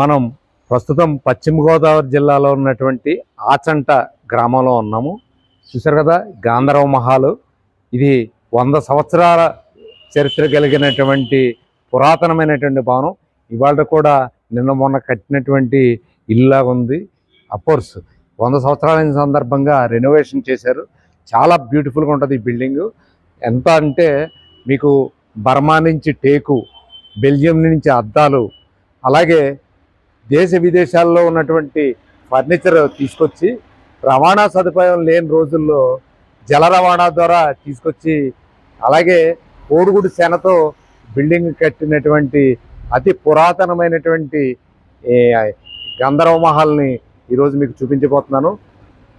మనం ప్రస్తుతం పశ్చిమ గోదావరి జిల్లాలో ఉన్నటువంటి ఆచంట గ్రామంలో ఉన్నాము. చూసారు కదా గాంధర్వ మహాలు. ఇది వంద సంవత్సరాల చరిత్ర కలిగినటువంటి పురాతనమైనటువంటి భవనం. ఇవాళ కూడా నిన్న మొన్న కట్టినటువంటి ఇల్లా ఉంది. అఫ్కోర్స్ వంద సంవత్సరాల సందర్భంగా రెనోవేషన్ చేశారు. చాలా బ్యూటిఫుల్గా ఉంటుంది ఈ బిల్డింగ్ ఎంత అంటే మీకు బర్మా నుంచి టేకు బెల్జియం నుంచి అద్దాలు అలాగే దేశ విదేశాల్లో ఉన్నటువంటి ఫర్నిచర్ తీసుకొచ్చి రవాణా సదుపాయం లేని రోజుల్లో జల రవాణా ద్వారా తీసుకొచ్చి అలాగే కోడుగుడి సేనతో బిల్డింగ్ కట్టినటువంటి అతి పురాతనమైనటువంటి గంధర్వ మహల్ని ఈరోజు మీకు చూపించబోతున్నాను.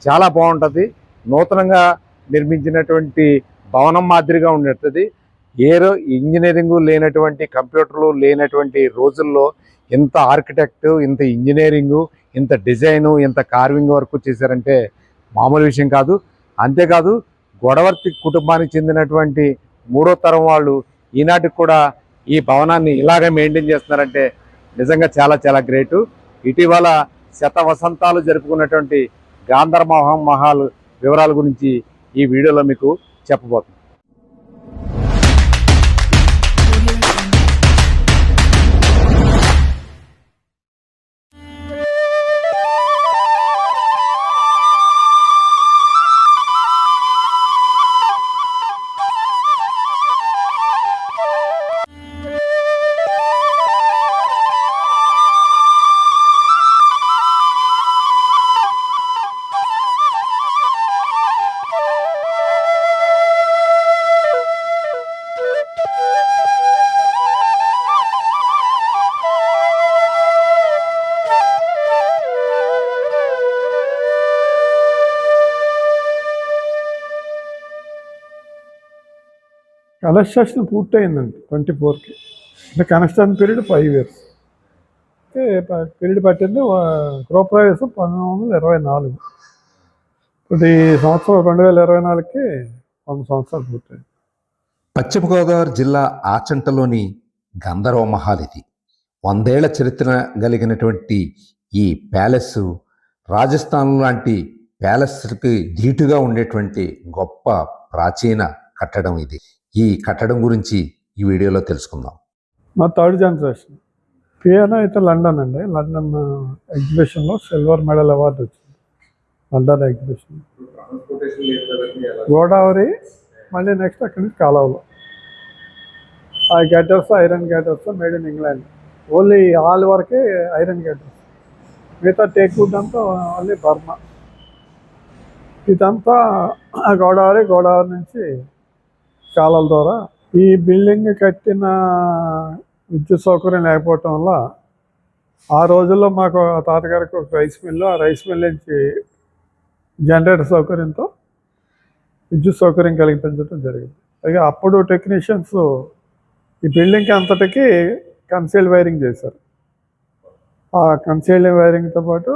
చాలా బాగుంటుంది. నూతనంగా నిర్మించినటువంటి భవనం మాదిరిగా ఉండేది ఏ ఇంజనీరింగ్ లేనటువంటి కంప్యూటర్లు లేనటువంటి రోజుల్లో ఇంత ఆర్కిటెక్ట్ ఇంత ఇంజనీరింగు ఇంత డిజైను ఇంత కార్వింగ్ వర్క్ చేశారంటే మామూలు విషయం కాదు. అంతేకాదు గొడవర్తి కుటుంబానికి చెందినటువంటి మూడో తరం వాళ్ళు ఈనాటికి కూడా ఈ భవనాన్ని ఇలాగే మెయింటైన్ చేస్తున్నారంటే నిజంగా చాలా చాలా గ్రేటు. ఇటీవల శత వసంతాలు జరుపుకున్నటువంటి గాంధర్ మహాల్ వివరాల గురించి ఈ వీడియోలో మీకు చెప్పబోతున్నాను కన్స్ట్రక్షన్ పూర్తయిందండి ట్వంటీ ఫోర్కి. అంటే కన్స్ట్రక్షన్ పీరియడ్ ఫైవ్ ఇయర్స్. అయితే పీరియడ్ పట్టింది గృహప్రవేశం పంతొమ్మిది వందల ఇరవై నాలుగు. ఇప్పుడు ఈ సంవత్సరం రెండు వేల ఇరవై నాలుగుకి వంద సంవత్సరాలు పూర్తయింది. పశ్చిమ గోదావరి జిల్లా ఆచంటలోని గంధర్వ మహల్ ఇది. వందేళ్ళ చరిత్ర కలిగినటువంటి ఈ ప్యాలెస్ రాజస్థాన్ లాంటి ప్యాలెస్కి ధీటుగా ఉండేటువంటి గొప్ప ప్రాచీన కట్టడం ఇది. ఈ కట్టడం గురించి ఈ వీడియోలో తెలుసుకుందాం. మా థర్డ్ జనరేషన్. పియానో అయితే లండన్ అండి. లండన్ ఎగ్జిబిషన్లో సిల్వర్ మెడల్ అవార్డు వచ్చింది. లండన్ ఎగ్జిబిషన్ గోదావరి మళ్ళీ నెక్స్ట్ అక్కడి నుంచి కాలువలో. ఆ girders iron girders made in England only all వరకే ఐరన్ గెటర్స్. మిగతా టేక్ వుడ్ అంతా ఓన్లీ బర్మా. ఇదంతా ఆ గోదావరి గోదావరి నుంచి కాలాల ద్వారా ఈ బిల్డింగ్ కట్టిన విద్యుత్ సౌకర్యం లేకపోవటం వల్ల ఆ రోజుల్లో మాకు తాతగారికి ఒక రైస్ మిల్లు ఆ రైస్ మిల్ నుంచి జనరేటర్ సౌకర్యంతో విద్యుత్ సౌకర్యం కలిగించడం జరిగింది. పైగా అప్పుడు టెక్నీషియన్స్ ఈ బిల్డింగ్కి అంతటికి కన్సీల్డ్ వైరింగ్ చేశారు. ఆ కన్సీల్డ్ వైరింగ్తో పాటు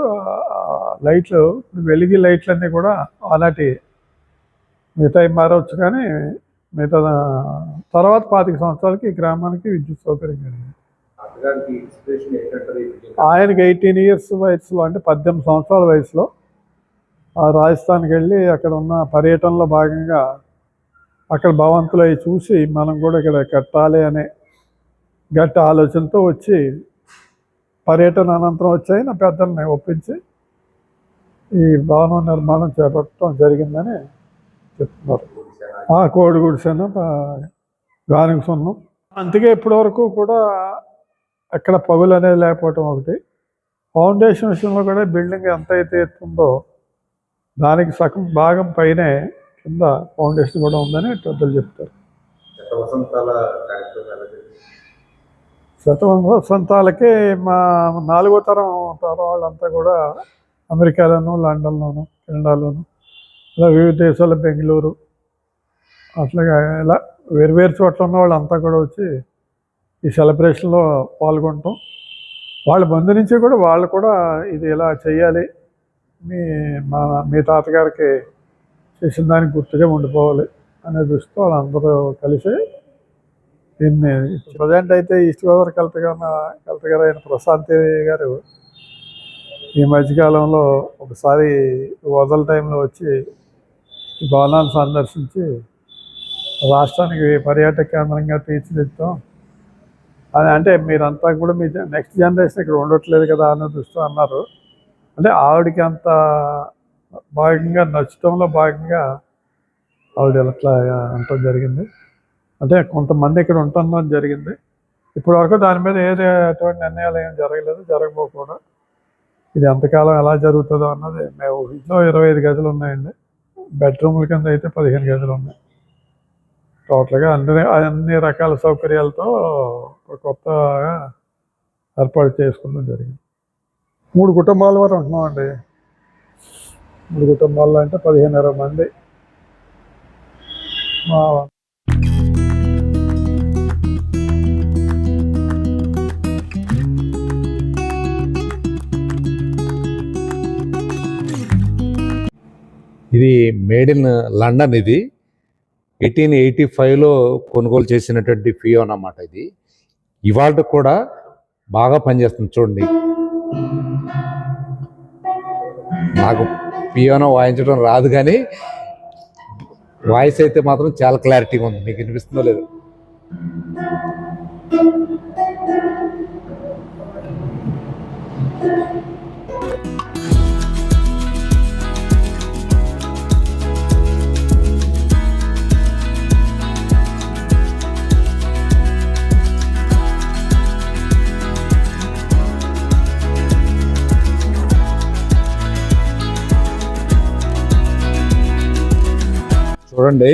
లైట్లు ఇప్పుడు వెలిగి లైట్లన్నీ కూడా అలాంటి మిగతాయి మారవచ్చు కానీ మిగతా తర్వాత పాతిక సంవత్సరాలకి ఈ గ్రామానికి విద్యుత్ సౌకర్యం కలిగింది. ఆయనకి ఎయిటీన్ ఇయర్స్ వయసులో అంటే పద్దెనిమిది సంవత్సరాల వయసులో ఆ రాజస్థాన్కి వెళ్ళి అక్కడ ఉన్న పర్యటనలో భాగంగా అక్కడ భవంతులు అవి చూసి మనం కూడా ఇక్కడ కట్టాలి అనే గట్టి ఆలోచనతో వచ్చి పర్యటన అనంతరం వచ్చాయి నా పెద్దల్ని ఒప్పించి ఈ భవనం నిర్మాణం చేపట్టడం జరిగిందని చెప్తున్నారు. కోడి గుడిసెను గానికి సున్నం. అందుకే ఇప్పటివరకు కూడా ఎక్కడ పగులు అనేది లేకపోవటం ఒకటి. ఫౌండేషన్ విషయంలో కూడా బిల్డింగ్ ఎంత అయితే ఎత్తుందో దానికి సగం భాగం పైనే కింద ఫౌండేషన్ కూడా ఉందని పెద్దలు చెప్తారు. శతవం వసంతాలకే మా నాలుగో తరం తరం వాళ్ళంతా కూడా అమెరికాలోను లండన్లోను కెనడాలోను ఇలా వివిధ దేశాల బెంగళూరు అట్లాగా ఇలా వేరు వేరు చోట్ల ఉన్న వాళ్ళంతా కూడా వచ్చి ఈ సెలబ్రేషన్లో పాల్గొనటం. వాళ్ళ బంధు నుంచి కూడా వాళ్ళు కూడా ఇది ఇలా చేయాలి మీ మా మీ తాతగారికి చేసిన దానికి గుర్తుగా ఉండిపోవాలి అనే దృష్టితో వాళ్ళందరూ కలిసి దీన్ని ప్రజెంట్ అయితే ఈస్ట్ గోదావరి కలెక్టర్ గారు కలెక్టర్ గారు అయిన ప్రశాంతి గారు ఈ మధ్యకాలంలో ఒకసారి వదల టైంలో వచ్చి ఈ భవనాన్ని సందర్శించి రాష్ట్రానికి పర్యాటక కేంద్రంగా తీర్చిదిద్దాం. అని అంటే మీరంతా కూడా మీ నెక్స్ట్ జనరేషన్ ఇక్కడ ఉండట్లేదు కదా అన్న దృష్టి అన్నారు. అంటే ఆవిడకి అంత భాగంగా నచ్చటంలో భాగంగా ఆవిడ అట్లా అనటం జరిగింది. అంటే కొంతమంది ఇక్కడ ఉంటున్నాం జరిగింది. ఇప్పటి వరకు దాని మీద ఏది ఎటువంటి నిర్ణయాలు ఏం జరగలేదు జరగబోకుండా ఇది ఎంతకాలం ఎలా జరుగుతుందో అన్నది మేము ఇంట్లో ఇరవై ఐదు గదులు ఉన్నాయండి. బెడ్రూమ్ల కింద అయితే పదిహేను గదులు ఉన్నాయి. టోటల్గా అన్ని అన్ని రకాల సౌకర్యాలతో ఒక కొత్తగా ఏర్పాటు చేసుకోవడం జరిగింది. మూడు కుటుంబాల వరకు ఉంటున్నామండి. మూడు కుటుంబాల్లో అంటే పదిహేను ఇరవై మంది. మా ఇది మేడ్ ఇన్ లండన్ ఇది. ఎయిటీన్ ఎయిటీ ఫైవ్లో కొనుగోలు చేసినటువంటి ఫియో అన్నమాట ఇది. ఇవాళ కూడా బాగా పనిచేస్తుంది చూడండి. నాకు పియానో వాయించడం రాదు కానీ వాయిస్ అయితే మాత్రం చాలా క్లారిటీగా ఉంది. మీకు వినిపిస్తుందో లేదు. చూడండి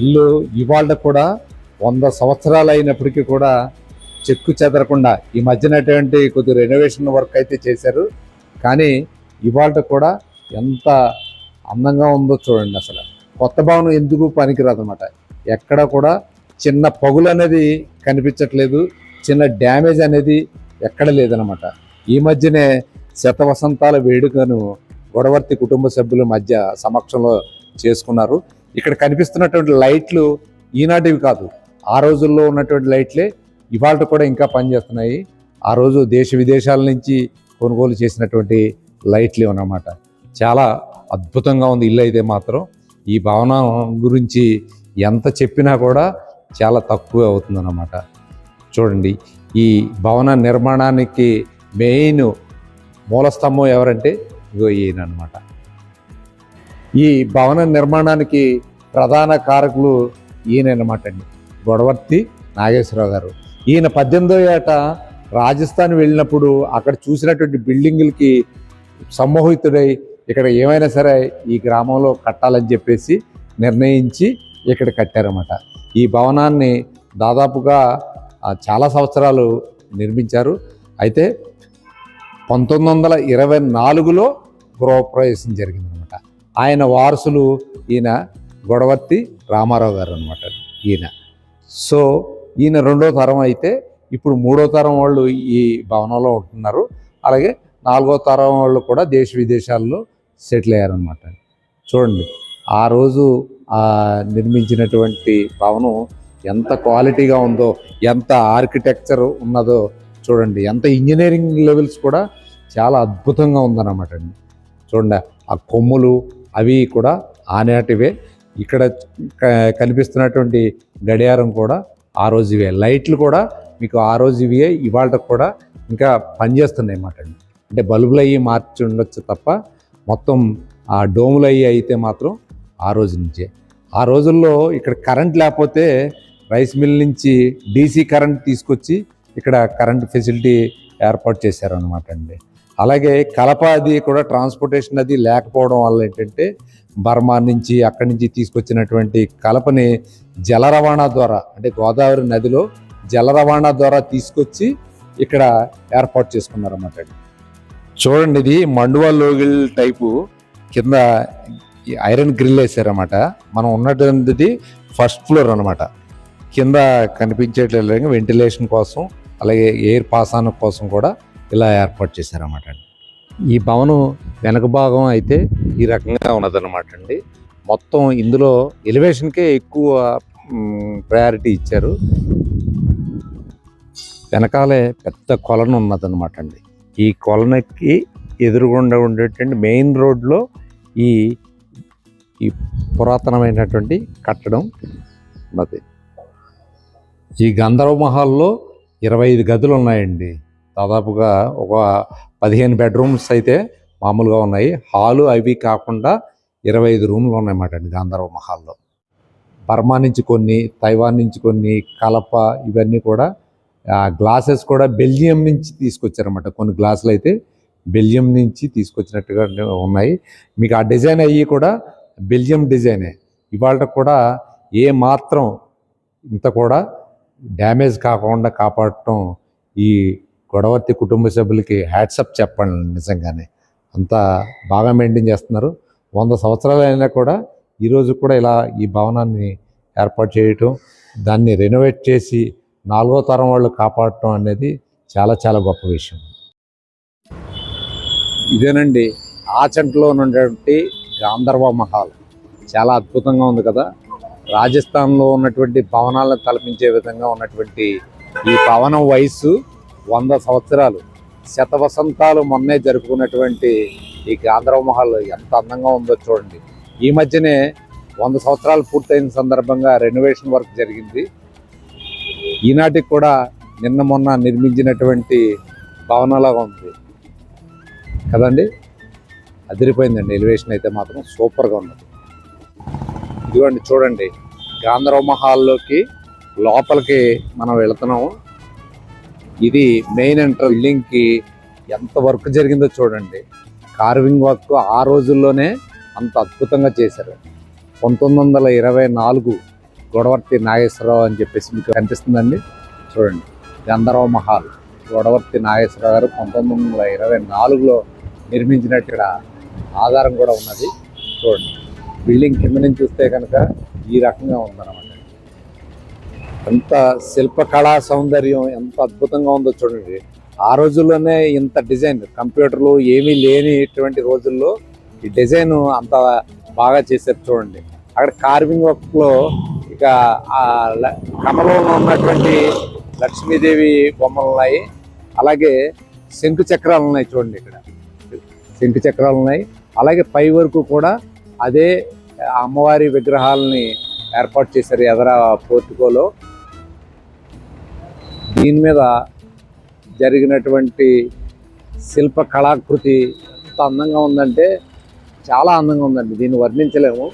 ఇల్లు ఇవాళ కూడా వంద సంవత్సరాలు అయినప్పటికీ కూడా చెక్కు చెదరకుండా ఈ మధ్యనటువంటి కొద్ది రెనోవేషన్ వర్క్ అయితే చేశారు. కానీ ఇవాళ కూడా ఎంత అందంగా ఉందో చూడండి అసలు. కొత్త భవనం ఎందుకు పనికిరాదు అనమాట ఎక్కడ కూడా చిన్న పగులు అనేది కనిపించట్లేదు చిన్న డ్యామేజ్ అనేది ఎక్కడ లేదనమాట ఈ మధ్యనే శత వసంతాల వేడుకను గొడవర్తి కుటుంబ సభ్యుల మధ్య సమక్షంలో చేసుకున్నారు. ఇక్కడ కనిపిస్తున్నటువంటి లైట్లు ఈనాటివి కాదు. ఆ రోజుల్లో ఉన్నటువంటి లైట్లే ఇవాళ కూడా ఇంకా పనిచేస్తున్నాయి. ఆ రోజు దేశ విదేశాల నుంచి కొనుగోలు చేసినటువంటి లైట్లు అన్నమాట చాలా అద్భుతంగా ఉంది ఇల్లు అయితే మాత్రం. ఈ భవనం గురించి ఎంత చెప్పినా కూడా చాలా తక్కువ అవుతుందన్నమాట. చూడండి ఈ భవన నిర్మాణానికి మెయిన్ మూలస్తంభం ఎవరంటే ఇగో ఈయన అనమాట ఈ భవన నిర్మాణానికి ప్రధాన కారకులు ఈయన అనమాట అండి. గొడవర్తి నాగేశ్వరరావు గారు. ఈయన పద్దెనిమిదో ఏట రాజస్థాన్ వెళ్ళినప్పుడు అక్కడ చూసినటువంటి బిల్డింగులకి సమ్మోహితుడై ఇక్కడ ఏమైనా సరే ఈ గ్రామంలో కట్టాలని చెప్పేసి నిర్ణయించి ఇక్కడ కట్టారన్నమాట. ఈ భవనాన్ని దాదాపుగా చాలా సంవత్సరాలు నిర్మించారు. అయితే పంతొమ్మిది వందల ఇరవై నాలుగులో గృహప్రవేశం జరిగింది. ఆయన వారసులు ఈయన గొడవర్తి రామారావు గారు అనమాట ఈయన. సో ఈయన రెండో తరం అయితే ఇప్పుడు మూడో తరం వాళ్ళు ఈ భవనంలో ఉంటున్నారు. అలాగే నాలుగో తరం వాళ్ళు కూడా దేశ విదేశాల్లో సెటిల్ అయ్యారనమాట చూడండి ఆ రోజు నిర్మించినటువంటి భవనం ఎంత క్వాలిటీగా ఉందో ఎంత ఆర్కిటెక్చర్ ఉన్నదో చూడండి ఎంత ఇంజనీరింగ్ లెవెల్స్ కూడా చాలా అద్భుతంగా ఉందన్నమాట అండి. చూడండి ఆ కొమ్ములు అవి కూడా ఆనాటివే ఇక్కడ క- కనిపిస్తున్నటువంటి గడియారం కూడా ఆ రోజువే. లైట్లు కూడా మీకు ఆ రోజువే ఇవాళ కూడా ఇంకా పనిచేస్తున్నాయి అన్నమాట అండి. అంటే బల్బులు అయ్యి మార్చి ఉండొచ్చు తప్ప మొత్తం ఆ డోములు అయ్యి అయితే మాత్రం ఆ రోజు నుంచే. ఆ రోజుల్లో ఇక్కడ కరెంట్ లేకపోతే రైస్ మిల్ నుంచి డీసీ కరెంట్ తీసుకొచ్చి ఇక్కడ కరెంట్ ఫెసిలిటీ ఏర్పాటు చేశారనమాట అండి. అలాగే కలప అది కూడా ట్రాన్స్పోర్టేషన్ అది లేకపోవడం వల్ల ఏంటంటే బర్మా నుంచి అక్కడి నుంచి తీసుకొచ్చినటువంటి కలపని జల రవాణా ద్వారా అంటే గోదావరి నదిలో జల రవాణా ద్వారా తీసుకొచ్చి ఇక్కడ ఏర్పాటు చేసుకున్నారన్నమాట. చూడండి ఇది మండువా లోగిల్ టైపు కింద ఐరన్ గ్రిల్ వేసారన్నమాట మనం ఉన్నటువంటిది ఫస్ట్ ఫ్లోర్ అనమాట కింద కనిపించేట్లేదు వెంటిలేషన్ కోసం అలాగే ఎయిర్ పాసాన కోసం కూడా ఇలా ఏర్పాటు చేశారన్నమాట అండి. ఈ భవనం వెనక భాగం అయితే ఈ రకంగా ఉన్నదన్నమాట అండి. మొత్తం ఇందులో ఎలివేషన్కే ఎక్కువ ప్రయారిటీ ఇచ్చారు. వెనకాలే పెద్ద కొలను ఉన్నదన్నమాట అండి. ఈ కొలనకి ఎదురుగుండా ఉండేటువంటి మెయిన్ రోడ్లో ఈ ఈ పురాతనమైనటువంటి కట్టడం ఉన్నది. ఈ గంధర్వ మహల్లో ఇరవై ఐదు గదులు ఉన్నాయండి. దాదాపుగా ఒక పదిహేను బెడ్రూమ్స్ అయితే మామూలుగా ఉన్నాయి. హాలు అవి కాకుండా ఇరవై ఐదు రూమ్లు ఉన్నాయన్నమాట అండి గాంధర్వ మహల్లో. బర్మా నుంచి కొన్ని తైవాన్ నుంచి కొన్ని కలప ఇవన్నీ కూడా గ్లాసెస్ కూడా బెల్జియం నుంచి తీసుకొచ్చారన్నమాట. కొన్ని గ్లాసులు అయితే బెల్జియం నుంచి తీసుకొచ్చినట్టుగా ఉన్నాయి. మీకు ఆ డిజైన్ అయ్యి కూడా బెల్జియం డిజైనే. ఇవాళ కూడా ఏ మాత్రం ఇంత కూడా డ్యామేజ్ కాకుండా కాపాడటం ఈ గొడవర్తి కుటుంబ సభ్యులకి హ్యాట్సప్ చెప్పండి నిజంగానే. అంత బాగా మెయింటైన్ చేస్తున్నారు. వంద సంవత్సరాలు అయినా కూడా ఈరోజు కూడా ఇలా ఈ భవనాన్ని ఏర్పాటు చేయటం దాన్ని రెనోవేట్ చేసి నాలుగో తరం వాళ్ళు కాపాడటం అనేది చాలా చాలా గొప్ప విషయం. ఇదేనండి ఆచంట్లో ఉన్నటువంటి గాంధర్వ మహల్. చాలా అద్భుతంగా ఉంది కదా. రాజస్థాన్లో ఉన్నటువంటి భవనాలను తలపించే విధంగా ఉన్నటువంటి ఈ భవనం వయస్సు వంద సంవత్సరాలు శతవసంతాలు మొన్నే జరుపుకున్నటువంటి ఈ గాంధర్వ మహల్ ఎంత అందంగా ఉందో చూడండి. ఈ మధ్యనే వంద సంవత్సరాలు పూర్తయిన సందర్భంగా రెనోవేషన్ వర్క్ జరిగింది. ఈనాటికి కూడా నిన్న మొన్న నిర్మించినటువంటి భవనలాగా ఉంది. కదండి? అదిరిపోయిందండి ఎలివేషన్ అయితే మాత్రం సూపర్గా ఉన్నది. ఇదిగోండి చూడండి గాంధర్వ మహాల్లోకి లోపలికి మనం వెళుతున్నాము. ఇది మెయిన్ ఎంటర్ బిల్డింగ్కి ఎంత వర్క్ జరిగిందో చూడండి. కార్వింగ్ వర్క్ ఆ రోజుల్లోనే అంత అద్భుతంగా చేశారు. పంతొమ్మిది వందల ఇరవై నాలుగు గొడవర్తి నాగేశ్వరరావు అని చెప్పేసి మీకు కనిపిస్తుందండి. చూడండి. గంధర్వ మహల్ గొడవర్తి నాగేశ్వరరావు గారు పంతొమ్మిది వందల ఇరవై నాలుగులో నిర్మించినట్టు ఇక్కడ ఆధారం కూడా ఉన్నది. చూడండి. బిల్డింగ్ కింద నుంచి చూస్తే కనుక ఈ రకంగా ఉందన్నమాట. ఎంత శిల్పకళా సౌందర్యం ఎంత అద్భుతంగా ఉందో చూడండి. ఆ రోజుల్లోనే ఇంత డిజైన్ కంప్యూటర్లు ఏమీ లేనిటువంటి రోజుల్లో ఈ డిజైన్ అంత బాగా చేశారు చూడండి. అక్కడ కార్వింగ్ వర్క్లో ఇక కమలంలో ఉన్నటువంటి లక్ష్మీదేవి బొమ్మలు ఉన్నాయి. అలాగే శంకు చక్రాలు ఉన్నాయి చూడండి ఇక్కడ. శంకు చక్రాలు ఉన్నాయి. అలాగే పై వరకు కూడా అదే అమ్మవారి విగ్రహాలని ఏర్పాటు చేశారు ఎదర పోర్టుకోలో. దీని మీద జరిగినటువంటి శిల్ప కళాకృతి ఎంత అందంగా ఉందంటే చాలా అందంగా ఉందండి. దీన్ని వర్ణించలేము.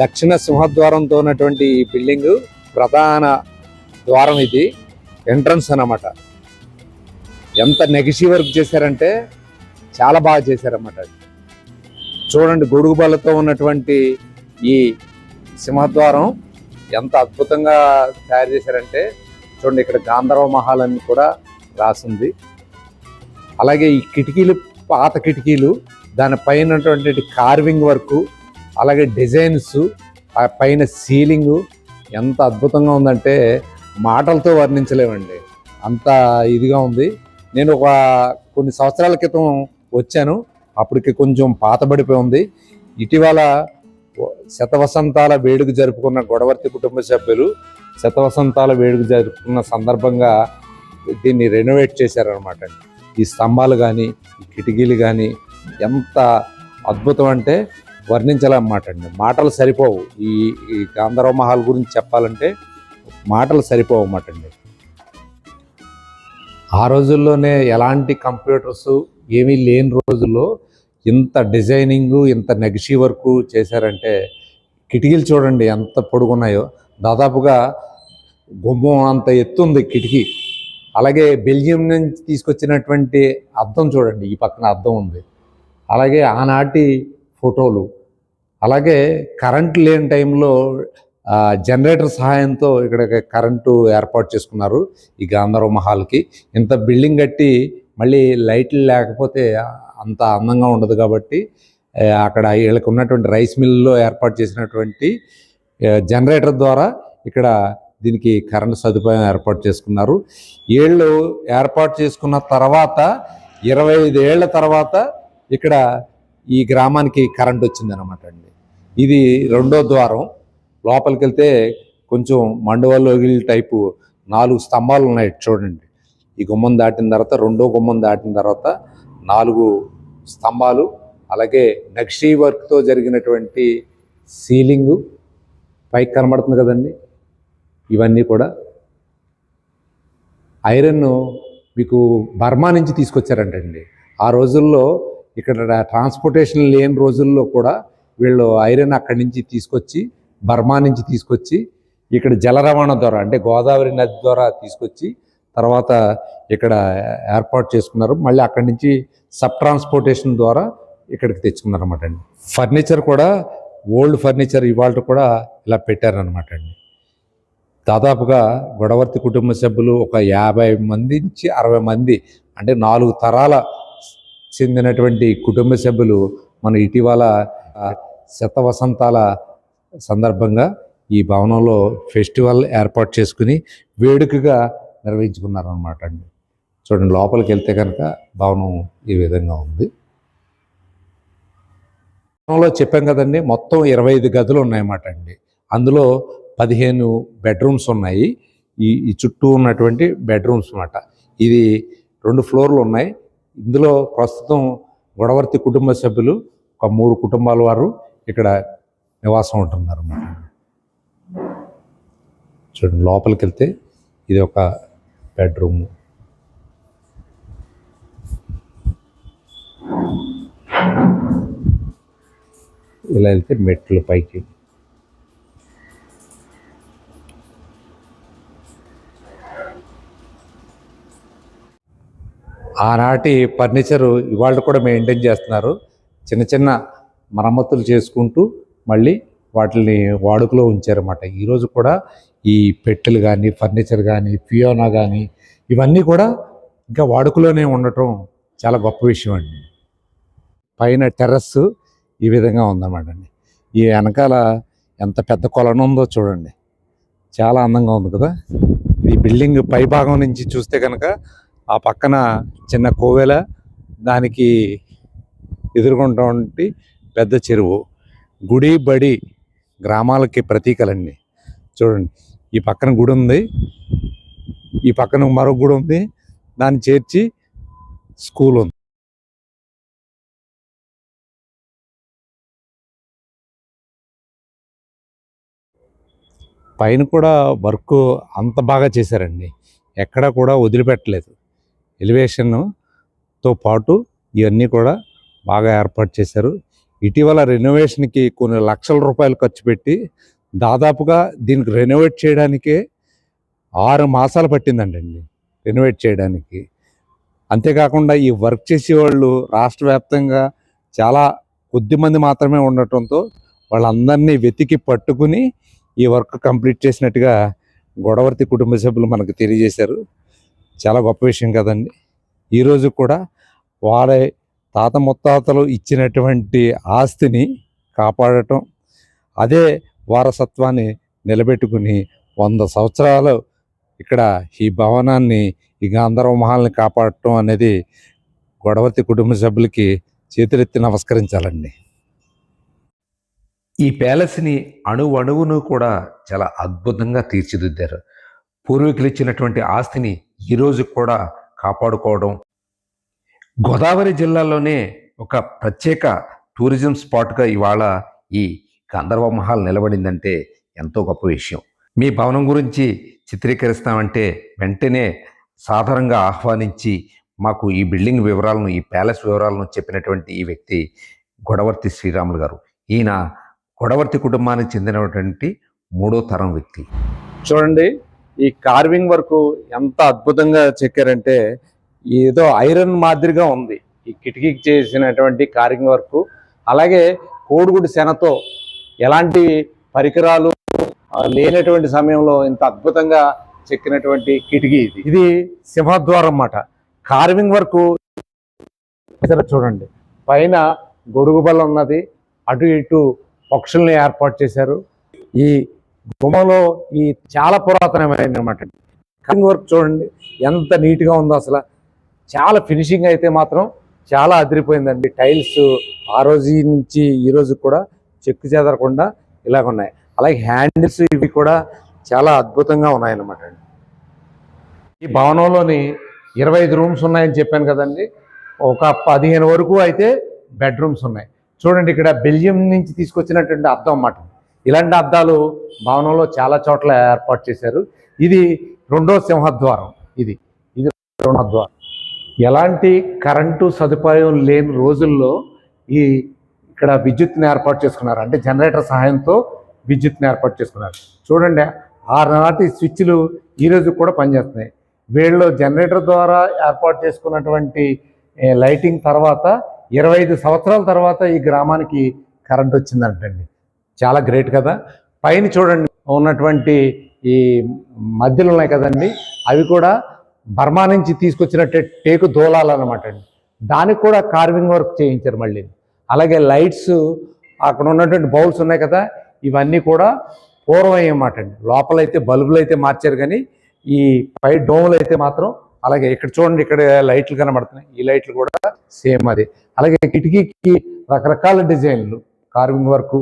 దక్షిణ సింహద్వారంతో ఉన్నటువంటి ఈ బిల్డింగ్ ప్రధాన ద్వారం ఇది ఎంట్రన్స్ అన్నమాట. ఎంత నెగిషి వర్క్ చేశారంటే చాలా బాగా చేశారన్నమాట చూడండి గొడుగు బళ్ళతో ఉన్నటువంటి ఈ సింహద్వారం ఎంత అద్భుతంగా తయారు చేశారంటే చూడండి ఇక్కడ గాంధర్వ మహల్ అని కూడా రాసింది. అలాగే ఈ కిటికీలు పాత కిటికీలు దానిపైన కార్వింగ్ వర్క్ అలాగే డిజైన్స్ ఆ పైన సీలింగ్ ఎంత అద్భుతంగా ఉందంటే మాటలతో వర్ణించలేమండి. అంత ఇదిగా ఉంది. నేను ఒక కొన్ని సంవత్సరాల క్రితం వచ్చాను. అప్పటికి కొంచెం పాతబడిపోయి ఉంది. ఇటీవల శతవసంతాల వేడుక జరుపుకున్న గొడవర్తి కుటుంబ సభ్యులు శతవసంతాల వేడుక జరుపుకున్న సందర్భంగా దీన్ని రెనోవేట్ చేశారనమాట ఈ స్తంభాలు కానీ ఈ కిటికీలు కానీ ఎంత అద్భుతం అంటే వర్ణించాలన్నమాట అండి. మాటలు సరిపోవు. ఈ ఈ గాంధర్వ మహల్ గురించి చెప్పాలంటే మాటలు సరిపోవు అన్నమాట అండి. ఆ రోజుల్లోనే ఎలాంటి కంప్యూటర్స్ ఏమీ లేని రోజుల్లో ఇంత డిజైనింగ్ ఇంత నెగిషి వర్క్ చేశారంటే కిటికీలు చూడండి ఎంత పొడుగున్నాయో. దాదాపుగా గుమ్మం అంత ఎత్తు ఉంది కిటికీ. అలాగే బెల్జియం నుంచి తీసుకొచ్చినటువంటి అద్దం చూడండి ఈ పక్కన అద్దం ఉంది. అలాగే ఆనాటి ఫోటోలు. అలాగే కరెంట్ లేని టైంలో జనరేటర్ సహాయంతో ఇక్కడ కరెంటు ఏర్పాటు చేసుకున్నారు ఈ గాంధర్వ మహాల్కి. ఇంత బిల్డింగ్ కట్టి మళ్ళీ లైట్లు లేకపోతే అంత అందంగా ఉండదు కాబట్టి అక్కడ వీళ్ళకి ఉన్నటువంటి రైస్ మిల్లులో ఏర్పాటు చేసినటువంటి జనరేటర్ ద్వారా ఇక్కడ దీనికి కరెంటు సదుపాయం ఏర్పాటు చేసుకున్నారు. ఏళ్ళు ఏర్పాటు చేసుకున్న తర్వాత ఇరవై ఐదు తర్వాత ఇక్కడ ఈ గ్రామానికి కరెంట్ వచ్చిందనమాట అండి. ఇది రెండో ద్వారం. లోపలికి వెళ్తే కొంచెం మండువల్లోగిల్ టైపు నాలుగు స్తంభాలు ఉన్నాయి చూడండి. ఈ గుమ్మం దాటిన తర్వాత రెండో గుమ్మం దాటిన తర్వాత నాలుగు స్తంభాలు అలాగే నక్షీ వర్క్తో జరిగినటువంటి సీలింగు పైకి కనబడుతుంది కదండి. ఇవన్నీ కూడా ఐరన్ మీకు బర్మా నుంచి తీసుకొచ్చారంటండి. ఆ రోజుల్లో ఇక్కడ ట్రాన్స్పోర్టేషన్ లేని రోజుల్లో కూడా వీళ్ళు ఐరన్ అక్కడి నుంచి తీసుకొచ్చి బర్మా నుంచి తీసుకొచ్చి ఇక్కడ జల రవాణా ద్వారా అంటే గోదావరి నది ద్వారా తీసుకొచ్చి తర్వాత ఇక్కడ ఏర్పాటు చేసుకున్నారు. మళ్ళీ అక్కడి నుంచి సబ్ ట్రాన్స్పోర్టేషన్ ద్వారా ఇక్కడికి తెచ్చుకున్నారు అనమాట అండి. ఫర్నిచర్ కూడా ఓల్డ్ ఫర్నిచర్ ఇవాళ కూడా ఇలా పెట్టారనమాట అండి. దాదాపుగా గొడవర్తి కుటుంబ సభ్యులు ఒక యాభై మంది నుంచి అరవై మంది అంటే నాలుగు తరాల చెందినటువంటి కుటుంబ సభ్యులు మన ఇటీవల శత వసంతాల సందర్భంగా ఈ భవనంలో ఫెస్టివల్ ఏర్పాటు చేసుకుని వేడుకగా నిర్వహించుకున్నారనమాట అండి. చూడండి లోపలికి వెళ్తే కనుక భవనం ఈ విధంగా ఉంది. భవనంలో చెప్పాం కదండి మొత్తం ఇరవై ఐదు గదులు ఉన్నాయన్నమాట అండి. అందులో పదిహేను బెడ్రూమ్స్ ఉన్నాయి. ఈ ఈ చుట్టూ ఉన్నటువంటి బెడ్రూమ్స్ అన్నమాట. ఇది రెండు ఫ్లోర్లు ఉన్నాయి. ఇందులో ప్రస్తుతం గొడవర్తి కుటుంబ సభ్యులు ఒక మూడు కుటుంబాల వారు ఇక్కడ నివాసం ఉంటున్నారు అన్నమాట చూడండి లోపలికి వెళ్తే ఇది ఒక బెడ్రూమ్. ఇలా వెళ్తే మెట్లు పైకి. ఆనాటి ఫర్నిచరు ఇవాళ కూడా మెయింటైన్ చేస్తున్నారు. చిన్న చిన్న మరమ్మతులు చేసుకుంటూ మళ్ళీ వాటిని వాడుకలో ఉంచారన్నమాట. ఈరోజు కూడా ఈ పెట్టెలు కానీ ఫర్నిచర్ కానీ పియోనా కానీ ఇవన్నీ కూడా ఇంకా వాడుకలోనే ఉండటం చాలా గొప్ప విషయం అండి. పైన టెర్రస్ ఈ విధంగా ఉందన్నమాట అండి. ఈ వెనకాల ఎంత పెద్ద కొలను ఉందో చూడండి. చాలా అందంగా ఉంది కదా. ఈ బిల్డింగ్ పై భాగం నుంచి చూస్తే కనుక ఆ పక్కన చిన్న కోవెల దానికి ఎదుర్కొంటే పెద్ద చెరువు. గుడి బడి గ్రామాలకి ప్రతీకలండి. చూడండి ఈ పక్కన గుడి ఉంది ఈ పక్కన మరో గుడి ఉంది దాన్ని చేర్చి స్కూల్ ఉంది. పైన కూడా వర్క్ అంత బాగా చేశారండి. ఎక్కడ కూడా వదిలిపెట్టలేదు. ఎలివేషన్తో పాటు ఇవన్నీ కూడా బాగా ఏర్పాటు చేశారు. ఇటీవల రెనోవేషన్కి కొన్ని లక్షల రూపాయలు ఖర్చు పెట్టి దాదాపుగా దీనికి రెనోవేట్ చేయడానికే ఆరు మాసాలు పట్టిందండి రెనోవేట్ చేయడానికి. అంతేకాకుండా ఈ వర్క్ చేసేవాళ్ళు రాష్ట్ర వ్యాప్తంగా చాలా కొద్ది మంది మాత్రమే ఉండటంతో వాళ్ళందరినీ వెతికి పట్టుకుని ఈ వర్క్ కంప్లీట్ చేసినట్టుగా గొడవర్తి కుటుంబ సభ్యులు మనకు తెలియజేశారు. చాలా గొప్ప విషయం కదండి. ఈరోజు కూడా వాళ్ళ తాత ముత్తాతలు ఇచ్చినటువంటి ఆస్తిని కాపాడటం అదే వారసత్వాన్ని నిలబెట్టుకుని వంద సంవత్సరాలు ఇక్కడ ఈ భవనాన్ని ఈ గాంధర్వ మహల్ని కాపాడటం అనేది గొడవతి కుటుంబ సభ్యులకి చేతులెత్తి నమస్కరించాలండి. ఈ ప్యాలెస్ని అణువు అణువును కూడా చాలా అద్భుతంగా తీర్చిదిద్దారు. పూర్వీకులు ఇచ్చినటువంటి ఆస్తిని ఈరోజు కూడా కాపాడుకోవడం గోదావరి జిల్లాలోనే ఒక ప్రత్యేక టూరిజం స్పాట్గా ఇవాళ ఈ గంధర్వ మహల్ నిలబడిందంటే ఎంతో గొప్ప విషయం. మీ భవనం గురించి చిత్రీకరిస్తామంటే వెంటనే సాధారణంగా ఆహ్వానించి మాకు ఈ బిల్డింగ్ వివరాలను ఈ ప్యాలెస్ వివరాలను చెప్పినటువంటి ఈ వ్యక్తి గొడవర్తి శ్రీరాములు గారు. ఈయన గొడవర్తి కుటుంబానికి చెందినటువంటి మూడో తరం వ్యక్తి. చూడండి ఈ కార్వింగ్ వరకు ఎంత అద్భుతంగా చెక్కారంటే ఏదో ఐరన్ మాదిరిగా ఉంది. ఈ కిటికీకి చేసినటువంటి కారింగ్ వర్క్. అలాగే కోడిగుడి శనతో ఎలాంటి పరికరాలు లేనటువంటి సమయంలో ఇంత అద్భుతంగా చెక్కినటువంటి కిటికీ ఇది. ఇది సింహద్వారం అన్నమాట. కార్వింగ్ వర్క్ చూడండి. పైన గొడుగు బల్ల ఉన్నది. అటు ఇటు పక్షుల్ని ఏర్పాటు చేశారు. ఈ గుమ్మంలో ఈ చాలా పురాతనమైన అనమాట కార్వింగ్ వర్క్ చూడండి. ఎంత నీట్గా ఉందో అసలు. చాలా ఫినిషింగ్ అయితే మాత్రం చాలా అదిరిపోయిందండి. టైల్స్ ఆ రోజు నుంచి ఈ రోజు కూడా చెక్కు చెదరకుండా ఇలాగ ఉన్నాయి. అలాగే హ్యాండిల్స్ ఇవి కూడా చాలా అద్భుతంగా ఉన్నాయన్నమాట అండి. ఈ భవనంలోని ఇరవై ఐదు రూమ్స్ ఉన్నాయని చెప్పాను కదండి. ఒక పదిహేను వరకు అయితే బెడ్రూమ్స్ ఉన్నాయి. చూడండి ఇక్కడ బెల్జియం నుంచి తీసుకొచ్చినటువంటి అద్దం అన్నమాట. ఇలాంటి అద్దాలు భవనంలో చాలా చోట్ల ఏర్పాటు చేశారు. ఇది రెండో సింహద్వారం. ఇది ఇది రెండో ద్వారం ఎలాంటి కరెంటు సదుపాయం లేని రోజుల్లో ఈ ఇక్కడ విద్యుత్ని ఏర్పాటు చేసుకున్నారు. అంటే జనరేటర్ సహాయంతో విద్యుత్ని ఏర్పాటు చేసుకున్నారు. చూడండి ఆనాటి స్విచ్లు ఈ రోజు కూడా పనిచేస్తున్నాయి. వీళ్ళు జనరేటర్ ద్వారా ఏర్పాటు చేసుకున్నటువంటి లైటింగ్ తర్వాత ఇరవై ఐదు సంవత్సరాల తర్వాత ఈ గ్రామానికి కరెంట్ వచ్చిందంటండి. చాలా గ్రేట్ కదా. పైన చూడండి ఉన్నటువంటి ఈ మధ్యలో ఉన్నాయి కదండి అవి కూడా బర్మా నుంచి తీసుకొచ్చినట్టే టేకు దోలాలన్నమాట అండి. దానికి కూడా కార్వింగ్ వర్క్ చేయించారు మళ్ళీ. అలాగే లైట్స్ అక్కడ ఉన్నటువంటి బౌల్స్ ఉన్నాయి కదా ఇవన్నీ కూడా పూర్వం అన్నమాట అండి. లోపలైతే బల్బులు అయితే మార్చారు కానీ ఈ పై డోములు అయితే మాత్రం అలాగే ఇక్కడ చూడండి ఇక్కడ లైట్లు కనబడుతున్నాయి. ఈ లైట్లు కూడా సేమ్ అది. అలాగే కిటికీకి రకరకాల డిజైన్లు కార్వింగ్ వర్క్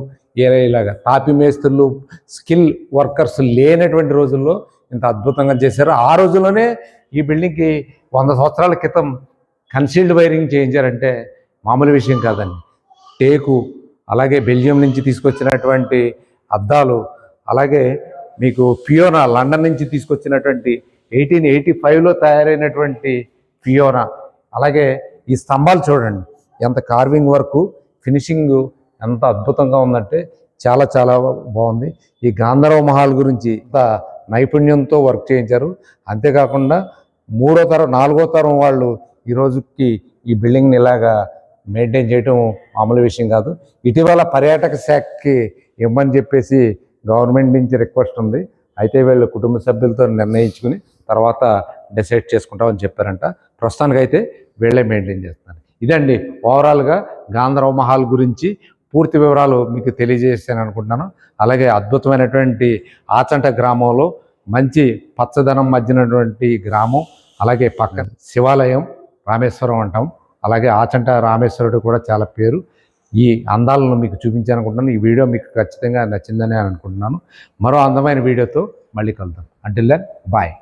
ఇలాగా తాపి మేస్త్రులు స్కిల్ వర్కర్స్ లేనటువంటి రోజుల్లో ఇంత అద్భుతంగా చేశారు. ఆ రోజుల్లోనే ఈ బిల్డింగ్కి వంద సంవత్సరాల క్రితం కన్సీల్డ్ వైరింగ్ చేయించారంటే మామూలు విషయం కాదండి. టేకు అలాగే బెల్జియం నుంచి తీసుకొచ్చినటువంటి అద్దాలు అలాగే మీకు ఫియోనా లండన్ నుంచి తీసుకొచ్చినటువంటి ఎయిటీన్ ఎయిటీ ఫైవ్లో తయారైనటువంటి ఫియోనా అలాగే ఈ స్తంభాలు చూడండి. ఎంత కార్వింగ్ వర్క్ ఫినిషింగ్ ఎంత అద్భుతంగా ఉందంటే చాలా చాలా బాగుంది. ఈ గాంధర్వ మహల్ గురించి ఇంత నైపుణ్యంతో వర్క్ చేయించారు. అంతేకాకుండా మూడో తరం నాలుగో తరం వాళ్ళు ఈ రోజుకి ఈ బిల్డింగ్ని ఇలాగా మెయింటైన్ చేయడం మామూలు విషయం కాదు. ఇటీవల పర్యాటక శాఖకి ఇవ్వమని చెప్పేసి గవర్నమెంట్ నుంచి రిక్వెస్ట్ ఉంది. అయితే వీళ్ళు కుటుంబ సభ్యులతో నిర్ణయించుకుని తర్వాత డిసైడ్ చేసుకుంటామని చెప్పారంట. ప్రస్తుతానికైతే వీళ్ళే మెయింటైన్ చేస్తున్నారు. ఇదండి ఓవరాల్గా గాంధర్వ మహల్ గురించి పూర్తి వివరాలు మీకు తెలియజేస్తాను అనుకుంటున్నాను. అలాగే అద్భుతమైనటువంటి ఆచంట గ్రామంలో మంచి పచ్చదనం మధ్యనటువంటి గ్రామం అలాగే పక్కన శివాలయం రామేశ్వరం అంటాం. అలాగే ఆచంట రామేశ్వరుడు కూడా చాలా పేరు. ఈ అందాలను మీకు చూపించాను అనుకుంటున్నాను. ఈ వీడియో మీకు ఖచ్చితంగా నచ్చిందని అనుకుంటున్నాను. మరో అందమైన వీడియోతో మళ్ళీ కలుద్దాం. Until then bye